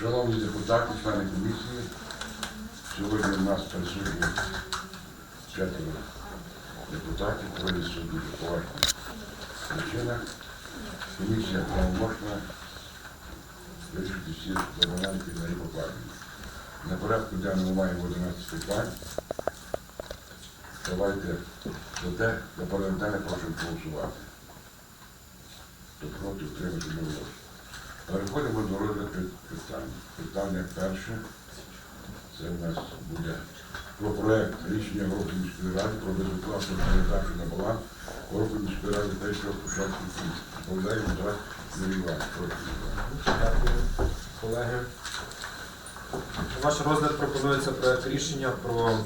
Шановні депутати, члени комісії, сьогодні у нас присутні четверо депутатів, троє дуже поважних причинах. Комісія правоможна вирішити всі заборони, на її покладені. На порядку денному маємо 11 питань. Давайте за те, за парламентарне прошу голосувати. Хто проти, утримати не. Переходимо до розгляду питань. Питання перше. Це в нас буде про проект рішення Горохи міської ради про безоплатну передачу на баланс Горохи міської ради та що початку кінця. Доповідаємо зараз Юрій Іванович. Дякую, колеги. Ваш розгляд пропонується проект рішення про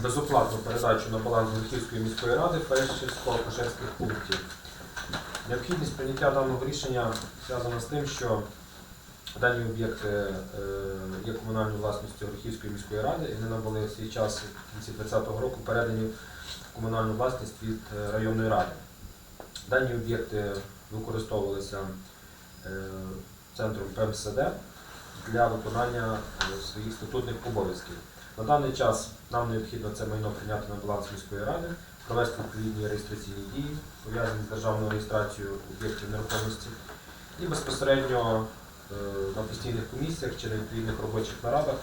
безоплатну передачу на баланс Горохівської міської ради фельдшерсько-акушерських пунктів. Необхідність прийняття даного рішення зв'язана з тим, що дані об'єкти е, є комунальною власністю Горохівської міської ради і вони набули в свій час в кінці 2020 року передані в комунальну власність від е, районної ради. Дані об'єкти використовувалися е, центром ПМСД для виконання своїх статутних обов'язків. На даний час нам необхідно це майно прийняти на баланс міської ради, провести відповідні реєстраційні дії, пов'язані з державною реєстрацією об'єктів нерухомості, і безпосередньо е, на постійних комісіях чи на відповідних робочих нарадах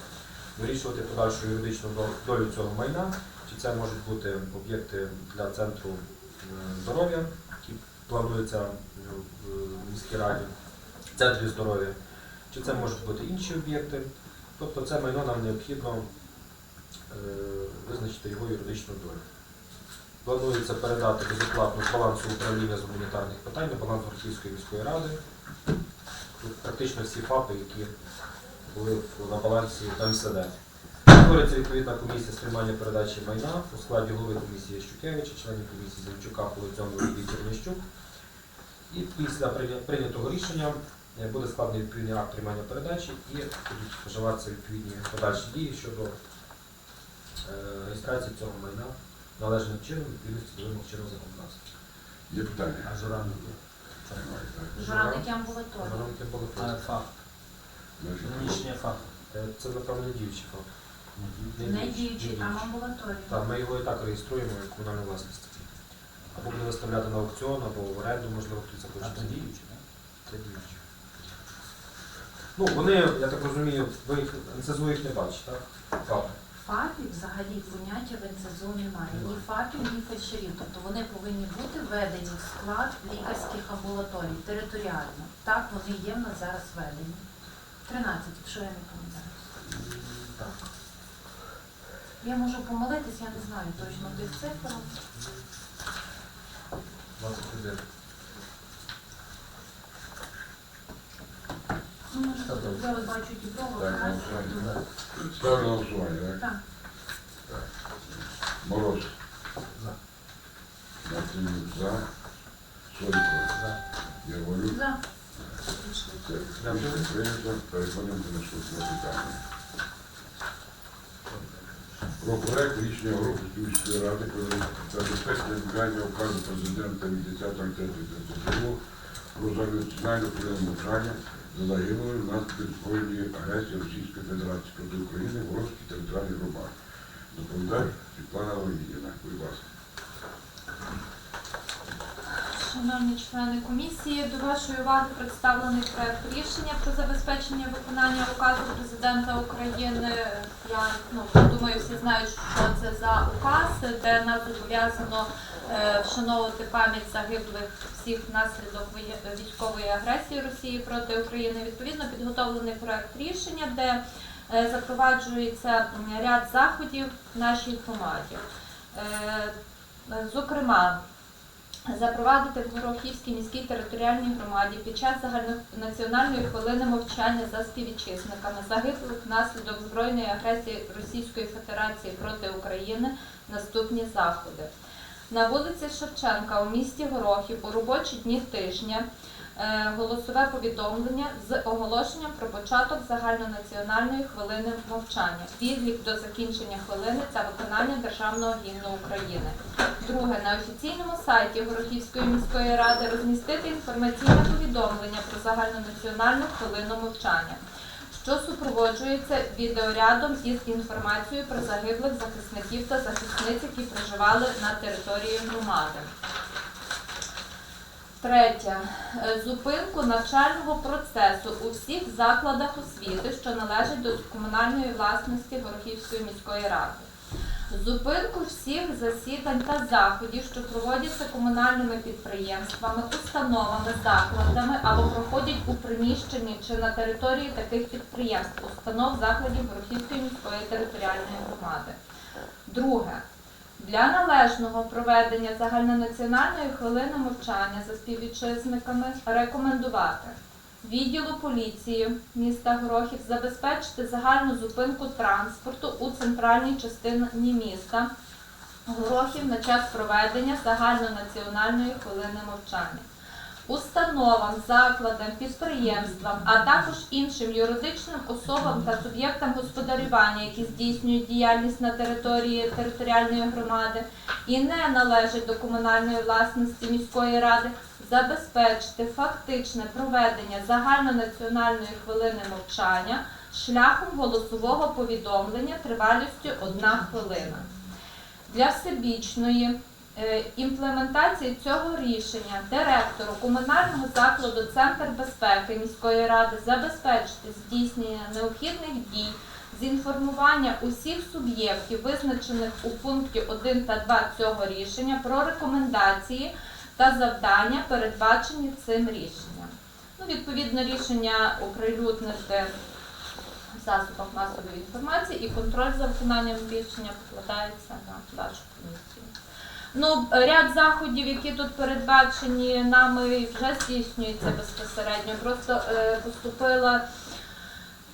вирішувати подальшу юридичну долю цього майна, чи це можуть бути об'єкти для центру е, здоров'я, які плануються е, в міській раді, центрі здоров'я, чи це можуть бути інші об'єкти. Тобто це майно нам необхідно визначити його юридичну долю. Планується передати безоплатно з балансу управління з гуманітарних питань на баланс Горківської міської ради. Тут практично всі ФАПи, які були на балансі МСД. Створюється відповідна комісія з приймання передачі майна у складі голови комісії Щукевича, членів комісії Земчука, Полицьонова і Черніщук. І після прийнятого рішення е, буде складений відповідний акт приймання передачі і будуть вживатися відповідні подальші дії щодо е, реєстрації цього майна належним чином відповідності до вимог чинного законодавства. Є питання? А? Немає. Журавники амбулаторії. Було А факт. Значить, Нинішній факт. Е, Це, напевно, не діючий факт. Не діючий, а амбулаторії. Так, ми його і так реєструємо як комунальну власність. Або буде виставляти на аукціон, або в оренду, можливо, хтось А захоче. це діючий, так? Це діючі. Ну, вони, я так розумію, ви їх НСЗУ їх не бачите, так? Факт. ФАПів взагалі поняття в НСЗУ немає. Ні ФАПів, ні фельдшерів. Тобто вони повинні бути введені в склад лікарських амбулаторій територіально. Так вони є в нас зараз введені. 13, якщо я не пам'ятаю. Я можу помилитись, я не знаю точно тих цифр. 21. Може, зараз бачу діброво, Так, зараз. голосування. Ставлю на голосування, так? Так. Мороз. За. Мартинюк за. Сойко. За. Яворюк. За. Рішення прийнято. Переходимо до наступного питання. Про рішення Горохівської міської ради про забезпечення виконання указу президента від 10 року про загальнонаціональне прийом навчання загиблої внаслідок збройної агресії Російської Федерації проти України в Горохівській територіальній громаді. Доповідає Світлана Леонідівна. Будь ласка. Шановні члени комісії, до вашої уваги представлений проект рішення про забезпечення виконання указу президента України. Я ну, думаю, всі знають, що це за указ, де нас зобов'язано е, вшановувати пам'ять загиблих всіх внаслідок військової агресії Росії проти України. Відповідно, підготовлений проект рішення, де е, запроваджується ряд заходів в нашій громаді. Е, Зокрема, запровадити в Горохівській міській територіальній громаді під час загальнонаціональної хвилини мовчання за співвітчизниками загиблих внаслідок збройної агресії Російської Федерації проти України наступні заходи. На вулиці Шевченка у місті Горохів у робочі дні тижня голосове повідомлення з оголошенням про початок загальнонаціональної хвилини мовчання, відлік до закінчення хвилини та виконання Державного гімну України. Друге, на офіційному сайті Горохівської міської ради розмістити інформаційне повідомлення про загальнонаціональну хвилину мовчання, що супроводжується відеорядом із інформацією про загиблих захисників та захисниць, які проживали на території громади. Третє. Е, Зупинку навчального процесу у всіх закладах освіти, що належать до комунальної власності Горохівської міської ради. Зупинку всіх засідань та заходів, що проводяться комунальними підприємствами, установами, закладами або проходять у приміщенні чи на території таких підприємств, установ закладів Горохівської міської територіальної громади. Друге. Для належного проведення загальнонаціональної хвилини мовчання за співвітчизниками рекомендувати відділу поліції міста Горохів забезпечити загальну зупинку транспорту у центральній частині міста Горохів на час проведення загальнонаціональної хвилини мовчання. Установам, закладам, підприємствам, а також іншим юридичним особам та суб'єктам господарювання, які здійснюють діяльність на території територіальної громади і не належать до комунальної власності міської ради, забезпечити фактичне проведення загальнонаціональної хвилини мовчання шляхом голосового повідомлення тривалістю одна хвилина. Для всебічної імплементації цього рішення директору комунального закладу Центр безпеки міської ради забезпечити здійснення необхідних дій з інформування усіх суб'єктів, визначених у пункті 1 та 2 цього рішення, про рекомендації та завдання, передбачені цим рішенням. Ну, відповідно, рішення оприлюднити в засобах масової інформації і контроль за виконанням рішення покладається на вашу комісію. Ну, ряд заходів, які тут передбачені нами, вже здійснюється безпосередньо. Просто е, поступила,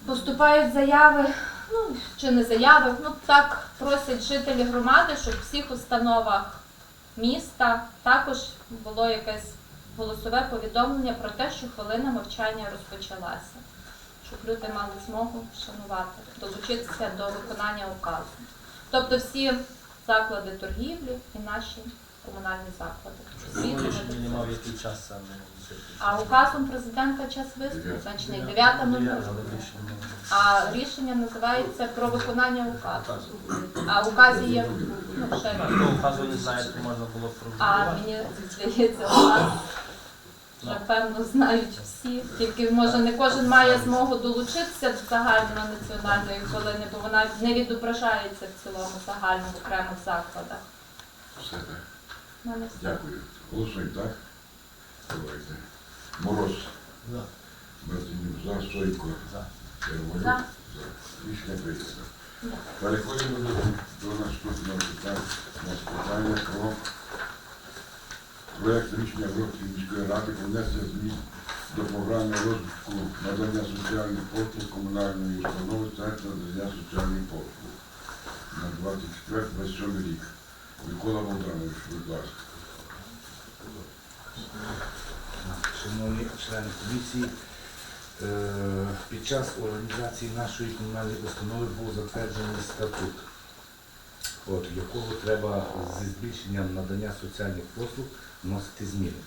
поступають заяви, ну чи не заяви, ну так просять жителі громади, щоб в всіх установах міста також було якесь голосове повідомлення про те, що хвилина мовчання розпочалася, щоб люди мали змогу вшанувати, долучитися до виконання указу. Тобто всі заклади торгівлі і наші комунальні заклади. Не мав який час саме. а указом президента час виступу значний 9.00. Але рішення А рішення називається про виконання указу. А в указі є ну, ще указу не знає, можна було а мені здається, указ вже певно знають всі. Тільки може не кожен має змогу долучитися до загальної національної хвилини, бо вона не відображається в цілому загально в окремих закладах. Все так. Все. Дякую. Голосуємо, так? Давайте. Мороз. За. Мартинюк за, Сойко. За. Ярмолюк. За. За. Рішення прийнято. Переходимо до, до наступного питання. У нас питання про проект рішення Вроцької міської ради про внесення змін до програми розвитку надання соціальних послуг комунальної установи Центр надання соціальних послуг на 24-27 рік. Микола Богданович, будь ласка. Шановні члени комісії, е, під час організації нашої комунальної установи був затверджений статут, от, якого треба зі збільшенням надання соціальних послуг вносити зміни.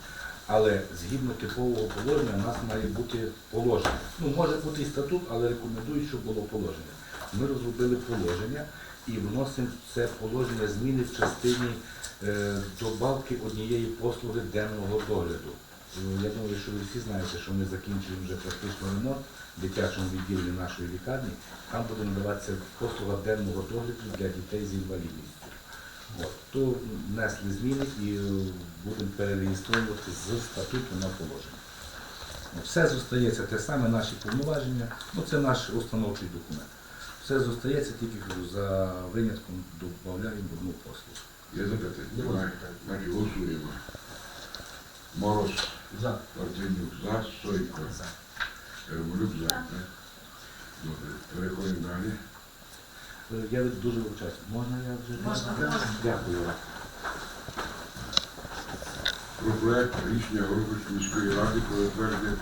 Але згідно типового положення у нас має бути положення. Ну, може бути і статут, але рекомендують, щоб було положення. Ми розробили положення і вносимо це положення зміни в частині е, добавки однієї послуги денного догляду. Е, Я думаю, що ви всі знаєте, що ми закінчуємо вже практично ремонт дитячому відділі нашої лікарні. Там буде надаватися послуга денного догляду для дітей з інвалідністю. От. То внесли зміни і е, будемо перереєстровувати з статуту на положення. Все зостається те саме, наші повноваження, ну це наш установчий документ. Все зостається тільки за винятком додаємо одну послугу. Є запитання? Значить, голосуємо. Мороз. За. Мартинюк за, Сойко. За. Ярмолюк за. так? Добре. Переходимо далі. Е, Я дуже вибачаюся. Можна я вже? Можна, можна. Дякую. про проект рішення Горохівської міської ради про затвердження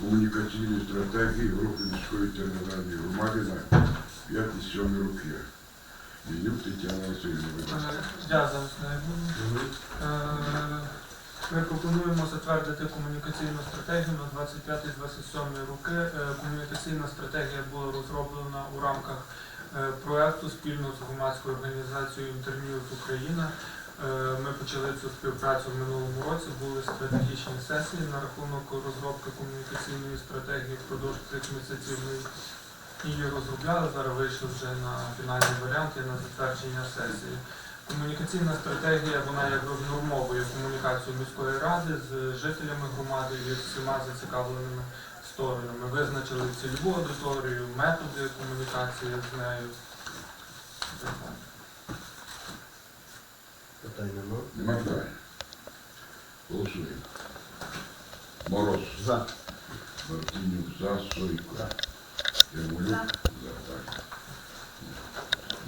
комунікаційної стратегії Горохівської територіальної громади на 5-7 роки. Ілюк Тетяна Васильівна. будь Ми пропонуємо затвердити комунікаційну стратегію на 25-27 роки. Е, Комунікаційна стратегія була розроблена у рамках е, проекту спільно з громадською організацією Інтерньюз Україна. Е, Ми почали цю співпрацю в минулому році. Були стратегічні сесії на рахунок розробки комунікаційної стратегії впродовж цих місяців. Ми її розробляли. Зараз вийшли вже на фінальний варіант і на затвердження сесії. Комунікаційна стратегія вона якби внормовує комунікацію міської ради з жителями громади і з всіма зацікавленими сторонами. Визначили цільову аудиторію, методи комунікації з нею. Питань нема. Нема питань. Голосуємо. Мороз. За. Мартинюк за, Сойко. Ярмолюк За. так.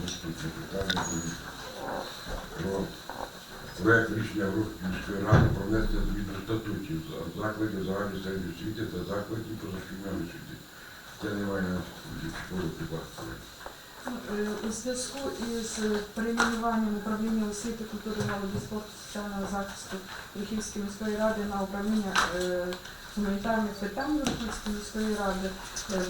Наступне питання про проект рішення Горохівської міської ради про внесення змін до статутів закладів загальної середньої освіти та закладів позашкільної освіти. Це немає будь. Е, У зв'язку із перейменуванням управління освіти, культури, молоді, спорту, соціального захисту Рухівської міської ради на управління е, гуманітарних питань Рухівської міської ради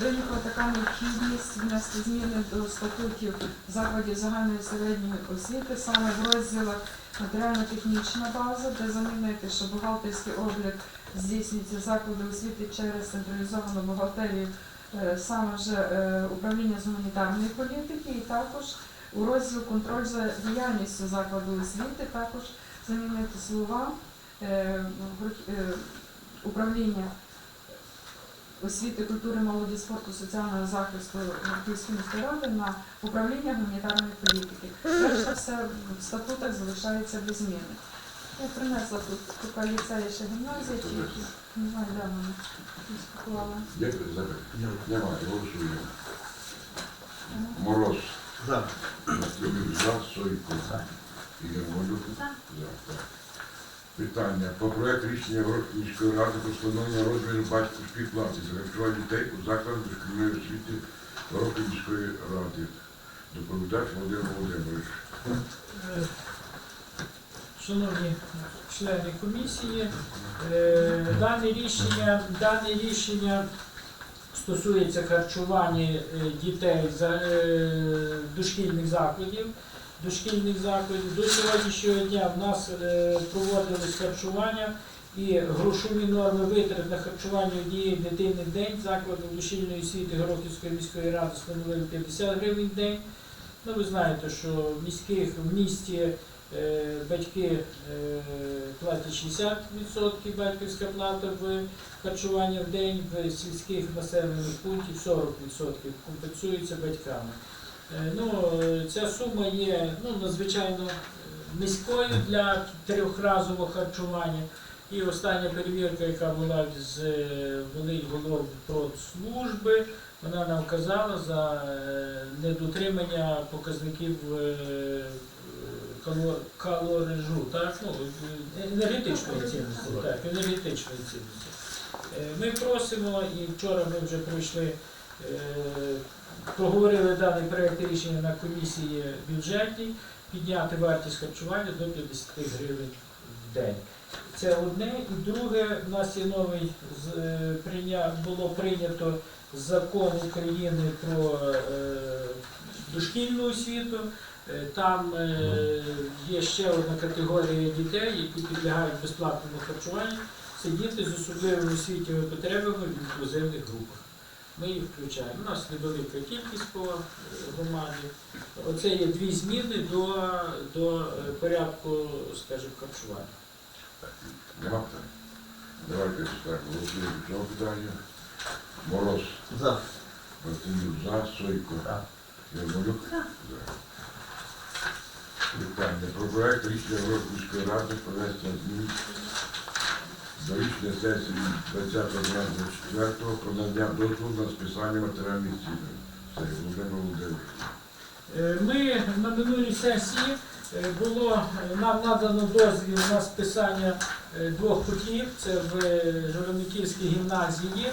виникла така необхідність внести зміни до статутів закладів загальної середньої освіти саме в розділах матеріально-технічна база, де замінити, що бухгалтерський облік здійснюється заклади освіти через централізовану бухгалтерію е, саме вже е, управління з гуманітарної політики, і також у розділ контроль за діяльністю закладу освіти також замінити слова е, управління освіти, культури, молоді, спорту, соціального захисту Київської міської ради на управління гуманітарної політики. Решта все в статутах залишається без зміни. Я принесла тут така ліцея ще гімназія, чи не знаю, де вона спакувала. Є запитання? Немає. Голосуємо. Мороз. За. За, Сойко. За. І Ярмолюк За. Питання. Про проект рішення міської ради про встановлення розміру батьківської плати за харчування дітей у закладах дошкільної освіти Горохівської міської ради. Доповідач Володимир Володимирович. Шановні члени комісії, е, дане рішення, дане рішення стосується харчування е, дітей за е, дошкільних закладів. Дошкільних закладів. До сьогоднішнього дня в нас е, проводилось харчування і грошові норми витрат на харчування однієї дитини в день закладу дошкільної освіти Горохівської міської ради становили 50 гривень в день. Ну, ви знаєте, що в міських в місті е, батьки е, платять 60% батьківська плата в харчування в день, в сільських населених пунктів 40% компенсується батьками. Е, ну, ця сума є ну, надзвичайно е, низькою для трьохразового харчування. І остання перевірка, яка була з е, Волиньголовпродслужби, вона нам казала за недотримання показників кало- калорижу, так, ну, енергетичної цінності, енергетичної цінності. Ми просимо, і вчора ми вже пройшли, проговорили даний проєкт рішення на комісії бюджетній, підняти вартість харчування до 50 гривень в день. Це одне. І друге, в нас є новий е, було прийнято закон України про е, дошкільну освіту. Е, Там є ще одна категорія дітей, які підлягають безплатному харчуванню. Це діти з особливими освітніми потребами в інклюзивних групах. Ми їх включаємо. У нас невелика кількість по е, громаді. Оце є дві зміни до, до е, порядку, скажімо, харчування. Нема питань? Давайте так, голосуємо в цьому питанні. Мороз. За. Мартинюк за, Сойко. За. Ярмолюк За. за. Питання про проект рішення Горохівської ради про внесення змін до рішення сесії 20.24 про надання дозволу на списання матеріальних цінностей. Це Володимир Володимирович. Е, Ми на минулій сесії е, було е, нам надано дозвіл на списання двох котлів. Це в е, гімназії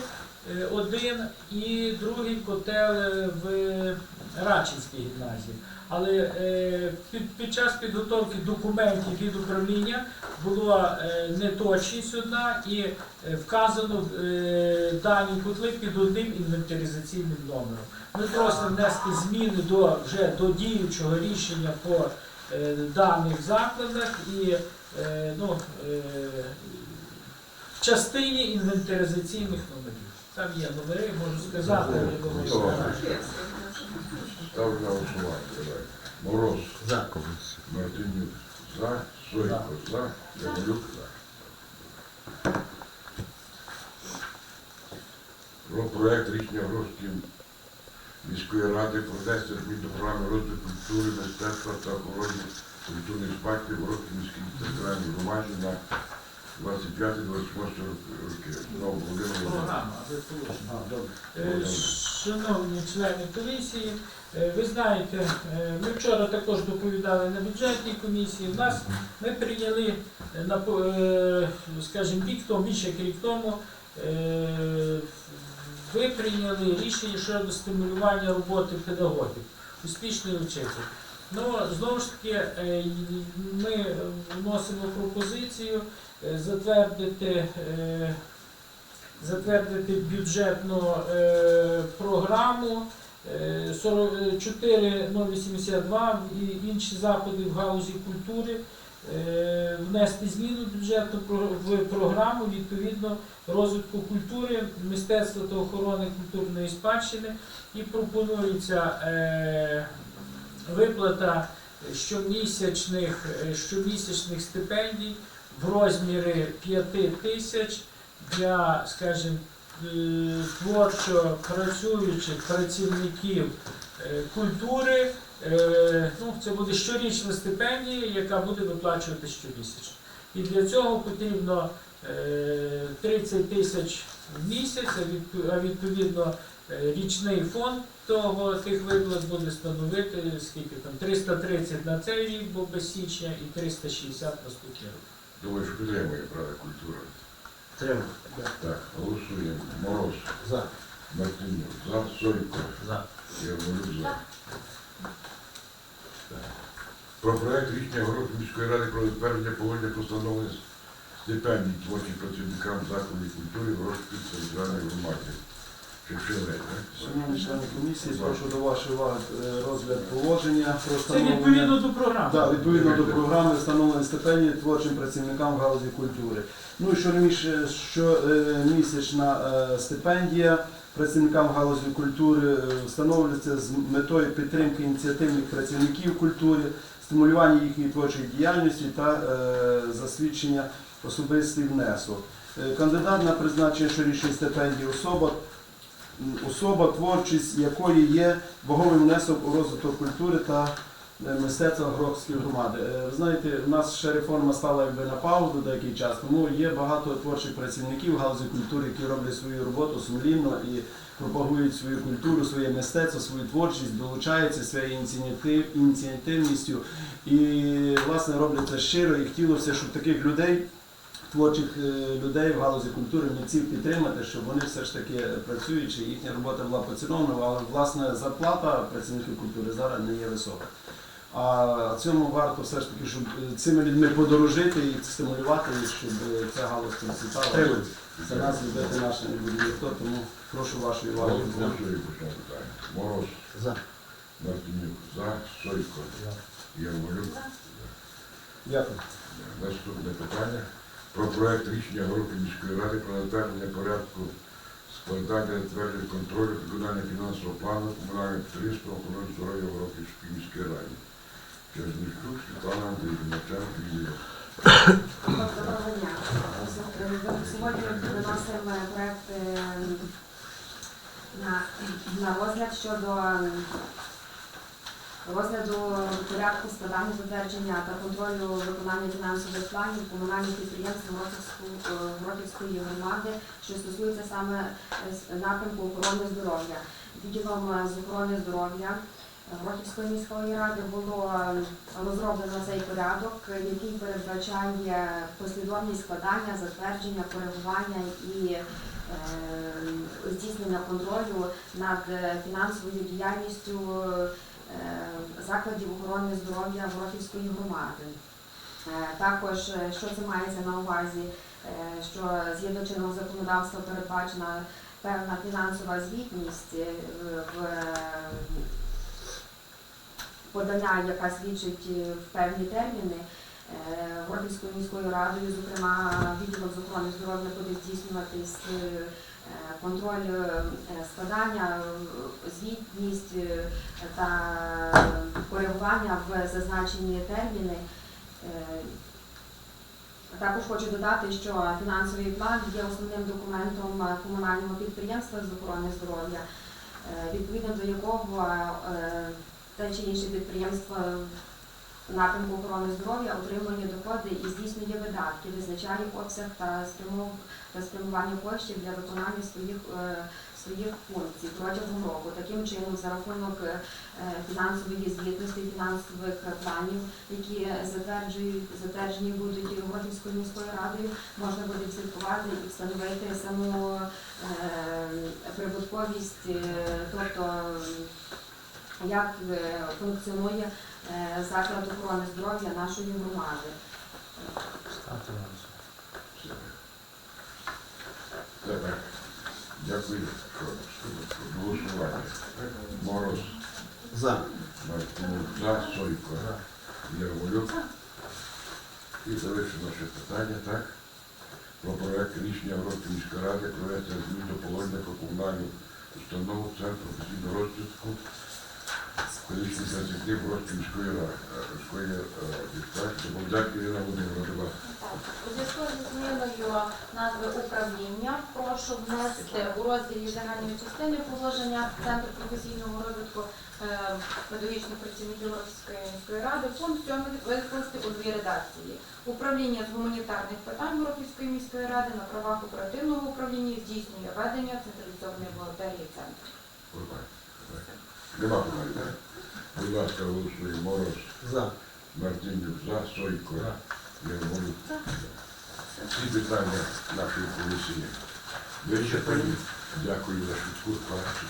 один і другий котел в Рачинській гімназії. Але е, під, під час підготовки документів від управління була е, неточність одна і е, вказано е, дані котли під одним інвентаризаційним номером. Ми просимо внести зміни до вже до діючого рішення по е, даних закладах і е, ну, е, в частині інвентаризаційних номерів. Там є номери, можу сказати, думаю, що Добре. Ставлю на голосування. Давай. Мороз. За. Мартинюк. За. Сойко. За. Ярмолюк. За. Про проект рішення Грозької міської ради про внесення змін до програми розвитку культури, мистецтва та охорони культурної спадщини в Грозькій міській територіальній громаді на 25-28 роки. Шановні члени комісії, е, ви знаєте, е, ми вчора також доповідали на бюджетній комісії. У нас ми прийняли е, скажімо, рік тому, більше як рік тому. Ви прийняли рішення щодо стимулювання роботи педагогів, успішний вчитель. Ну, знову ж таки, е, ми вносимо пропозицію е, затвердити е, затвердити бюджетну програму е, 4.082 і інші заходи в галузі культури, внести зміну бюджетну в програму відповідно розвитку культури, мистецтва та охорони культурної спадщини. І пропонується виплата щомісячних, е, щомісячних стипендій в розмірі 5 тисяч для, скажімо, е, творчо працюючих працівників е, культури. Ну, це буде щорічна стипендія, яка буде виплачувати щомісячно. І для цього потрібно е, 30 тисяч в місяць, а відповідно річний фонд того тих виплат буде становити скільки там 330 на цей рік, бо без січня, і 360 наступний рік. Думаю, що підтримує правда культура. Тримаю. Так, голосуємо. Мороз. За. Мартинюк. За. Сойко. За. Ярмолюк. За. Про проект рішення Городської міської ради про затвердження погодження постановлення стипендій творчим працівникам закладів культури в Городській територіальній громаді. Шановні члени комісії, прошу до вашої уваги е, розгляд положення про Це відповідно до програми. Да, відповідно до програми встановлення стипендії творчим працівникам в галузі культури. Ну і щомісячна щомісячна е, стипендія працівникам галузі культури е, встановлюється з метою підтримки ініціативних працівників культури, стимулювання їхньої творчої діяльності та е, засвідчення особистий внесок. Е, Кандидат на призначення щорічної стипендії особа особа, творчість якої є ваговий внесок у розвиток культури та е, мистецтва Грохської громади. Е, Ви знаєте, у нас ще реформа стала якби на паузу деякий час, тому є багато творчих працівників галузі культури, які роблять свою роботу сумлінно і пропагують свою культуру, своє мистецтво, свою творчість, долучаються своєю ініціатив, ініціативністю і власне роблять це щиро і хотілося, щоб таких людей. Творчих е, людей в галузі культури митців підтримати, щоб вони все ж таки працюючи, їхня робота була поцінована, але власне зарплата працівників культури зараз не є висока. А цьому варто все ж таки, щоб е, цими людьми подорожити і стимулювати щоб е, ця галузь процвітала. За нас любити наше не буде ніхто, тому прошу вашої уваги. Мороз. За. Мартинюк. За. Сойко. Ярмолюк. Дякую. Наступне питання про проект рішення Городської міської ради про затвердження порядку складання та затвердження контролю виконання фінансового плану комунального підприємства охорони здоров'я Городської міської ради. Чернівчук, Світлана Андріївна, начальник відділу. Сьогодні ми виносимо проект на, розгляд щодо розгляду порядку складання затвердження та контролю виконання фінансових планів комунальних підприємств Морозівську- е, громади, що стосується саме е, напрямку охорони здоров'я. Відділом е, з охорони здоров'я Роківської міської ради було розроблено цей порядок, який передбачає послідовність складання, затвердження, коригування і здійснення контролю над фінансовою діяльністю закладів охорони здоров'я Ворохівської громади. Е, Також, е, що це мається на увазі, е, що згідно чинного законодавства передбачена певна фінансова звітність е, в е, подання, яка свідчить е, в певні терміни. Е, Гордівською міською радою, зокрема, відділом з охорони здоров'я буде здійснюватись е, контроль е, складання, звітність та коригування в зазначені терміни. Також хочу додати, що фінансовий план є основним документом комунального підприємства з охорони здоров'я, відповідно до якого те чи інше підприємство напрямку охорони здоров'я отримує доходи і здійснює видатки, визначає обсяг та спрямування коштів для виконання своїх е, своїх функцій протягом року. Таким чином, за рахунок е, фінансової звітності, фінансових планів, які затверджують затверджені будуть Городівською міською радою, можна буде слідкувати і встановити саму е, прибутковість, тобто як функціонує заклад охорони здоров'я нашої громади. Голосування. Дякую. Голосування. Мороз. За. Мартинюк за, Сойко. Ярмолюк. І завершено ще питання, так? Про проект рішення Гродської міської ради про внесення змін до положення про комунальну установу Центр професійного розвитку колишніх працівників Гродської міської ради. Так, доповідати Ірина Володимирівна, будь. У зв'язку зі зміною назви управління прошу внести у розділі загальної частини положення Центру професійного розвитку е, педагогічних працівників Російської міської ради пункт 7 викласти у дві редакції. Управління з гуманітарних питань Горохівської міської ради на правах оперативного управління здійснює ведення централізованої бухгалтерії центру. Нема питань, так? Будь ласка, голосуємо. Мороз. За. Мартинюк за, Сойко. Ярмолюк. Всі питання нашої комісії вичерпані. Дякую за швидку працю.